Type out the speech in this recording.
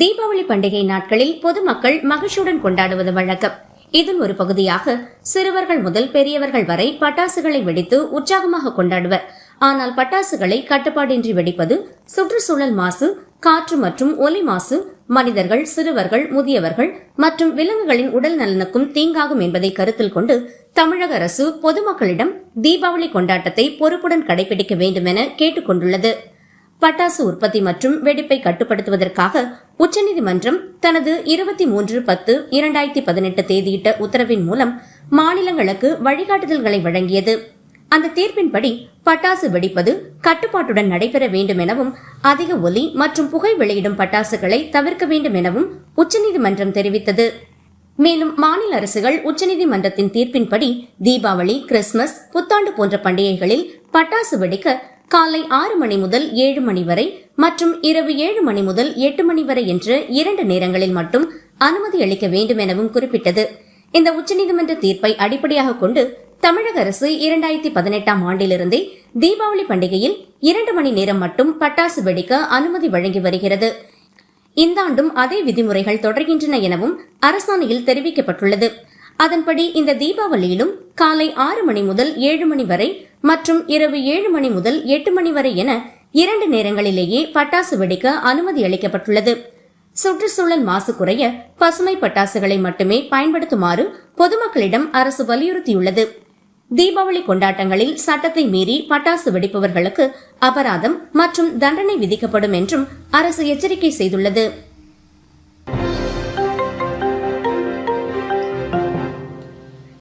தீபாவளி பண்டிகை நாட்களில் பொதுமக்கள் மகிழ்ச்சியுடன் கொண்டாடுவது வழக்கம். இதன் ஒரு பகுதியாக சிறுவர்கள் முதல் பெரியவர்கள் வரை பட்டாசுகளை வெடித்து உற்சாகமாக கொண்டாடுவர். ஆனால் பட்டாசுகளை கட்டுப்பாடின்றி வெடிப்பது சுற்றுச்சூழல் மாசு காற்று மற்றும் ஒலி மாசு மனிதர்கள் சிறுவர்கள் முதியவர்கள் மற்றும் விலங்குகளின் உடல் நலனுக்கும் தீங்காகும் என்பதை கருத்தில் கொண்டு தமிழக அரசு பொதுமக்களிடம் தீபாவளி கொண்டாட்டத்தை பொறுப்புடன் கடைபிடிக்க வேண்டும் என கேட்டுக் கொண்டுள்ளது பட்டாசு உற்பத்தி மற்றும் வெடிப்பை கட்டுப்படுத்துவதற்காக உச்சநீதிமன்றம் தனது இருபத்தி மூன்று பத்து இரண்டாயிரத்தி பதினெட்டு தேதியிட்ட உத்தரவின் மூலம் மாநிலங்களுக்கு வழிகாட்டுதல்களை வழங்கியது. அந்த தீர்ப்பின்படி பட்டாசு வெடிப்பது கட்டுப்பாட்டுடன் நடைபெற வேண்டும் எனவும் அதிக ஒலி மற்றும் புகை வெளியிடும் பட்டாசுகளை தவிர்க்க வேண்டும் எனவும் உச்சநீதிமன்றம் தெரிவித்தது. மேலும் மாநில அரசுகள் உச்சநீதிமன்றத்தின் தீர்ப்பின்படி தீபாவளி கிறிஸ்துமஸ் புத்தாண்டு போன்ற பண்டிகைகளில் பட்டாசு வெடிக்க காலை ஆறு மணி முதல் ஏழு மணி வரை மற்றும் இரவு ஏழு மணி முதல் எட்டு மணி வரை என்று இரண்டு நேரங்களில் மட்டும் அனுமதி அளிக்க வேண்டும் எனவும் குறிப்பிட்டது. இந்த உச்சநீதிமன்ற தீர்ப்பை அடிப்படையாக கொண்டு தமிழக அரசு இரண்டாயிரத்தி பதினெட்டாம் ஆண்டிலிருந்தே தீபாவளி பண்டிகையில் இரண்டு மணி நேரம் மட்டும் பட்டாசு வெடிக்க அனுமதி வழங்கி வருகிறது. இந்த ஆண்டும் அதே விதிமுறைகள் தொடர்கின்றன எனவும் அரசாணையில் தெரிவிக்கப்பட்டுள்ளது. அதன்படி இந்த தீபாவளியிலும் காலை ஆறு மணி முதல் ஏழு மணி வரை மற்றும் இரவு ஏழு மணி முதல் எட்டு மணி வரை என இரண்டு நேரங்களிலேயே பட்டாசு வெடிக்க அனுமதி அளிக்கப்பட்டுள்ளது. சுற்றுச்சூழல் மாசு குறைய பசுமை பட்டாசுகளை மட்டுமே பயன்படுத்துமாறு பொதுமக்களிடம் அரசு வலியுறுத்தியுள்ளது. தீபாவளி கொண்டாட்டங்களில் சட்டத்தை மீறி பட்டாசு வெடிப்பவர்களுக்கு அபராதம் மற்றும் தண்டனை விதிக்கப்படும் என்றும் அரசு எச்சரிக்கை செய்துள்ளது.